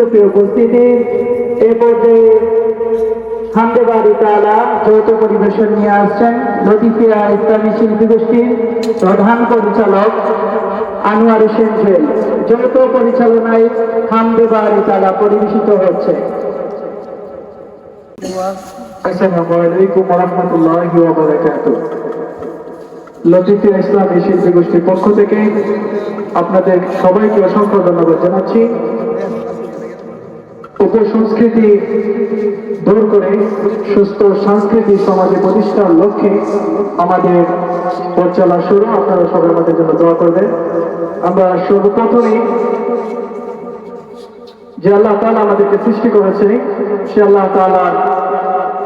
সুপ্রিয় উপস্থিতি, এ পর্যায়ে তালা যৌথ পরিবেশন নিয়ে আসছেন লতিফিয়া ইসলামী শিল্পী গোষ্ঠীর প্রধান পরিচালক আনোয়ার হোসেন যৌথ পরিচালনায় তালা পরিবেশিত হচ্ছে। আসসালামু আলাইকুম রহমতুল্লাহি ওয়া লতিফিয়া ইসলামী শিল্পী গোষ্ঠীর পক্ষ থেকে আপনাদের সবাইকে অসংখ্য ধন্যবাদ জানাচ্ছি। উপসংস্কৃতি দূর করে, সুস্থ সংস্কৃতি সমাজে প্রতিষ্ঠার লক্ষ্যে আমাদের পরিচালনা শুরু। আপনারা সবাই আমাদের জন্য দোয়া করবেন। আমরা সর্বপ্রথমে যে আল্লাহ তালা আমাদেরকে সৃষ্টি করেছে, সে আল্লাহ তালা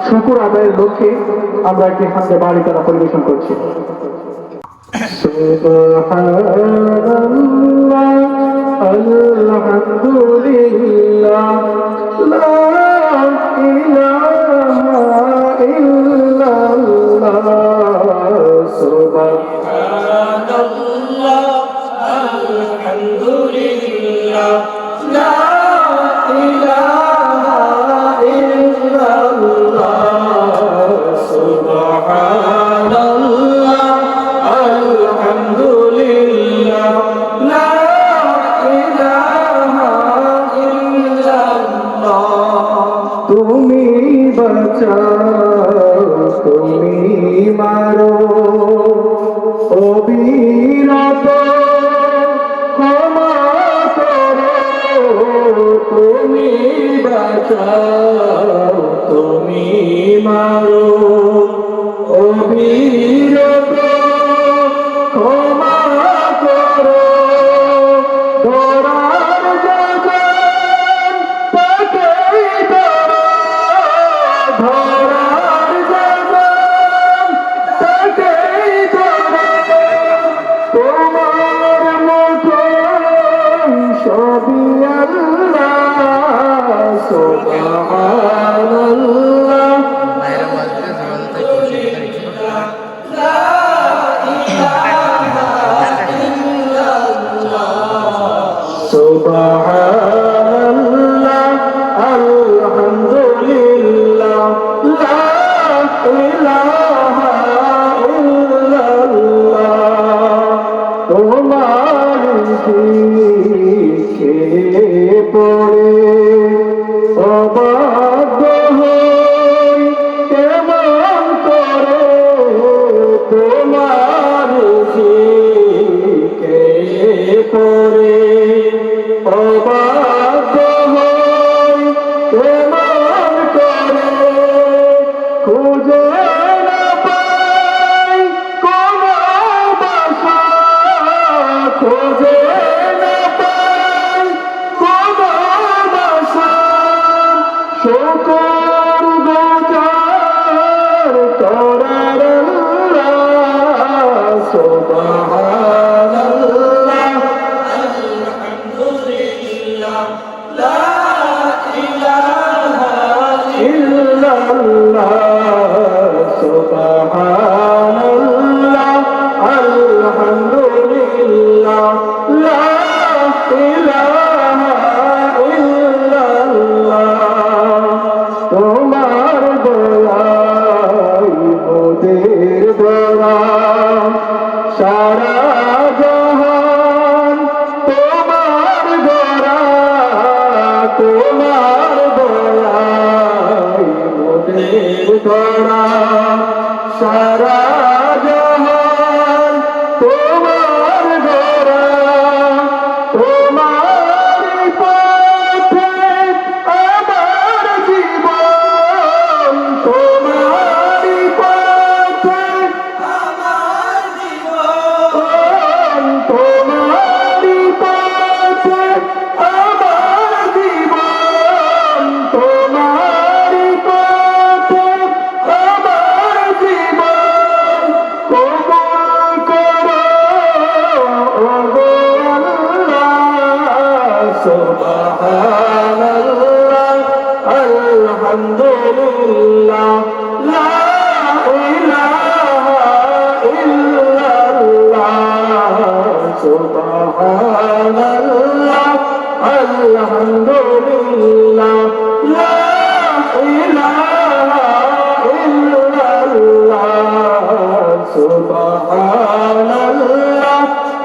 শুকুর আদায়ের লক্ষ্যে আমরা একটি হাতে বাড়ি তারা পরিবেশন করছি। আল্লাহ তুমি বাঁচাও তুমি মারো তুমি বাঁচাও তুমি মারো। অবিরত তোমার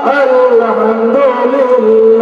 আলহামদুলিল্লাহ।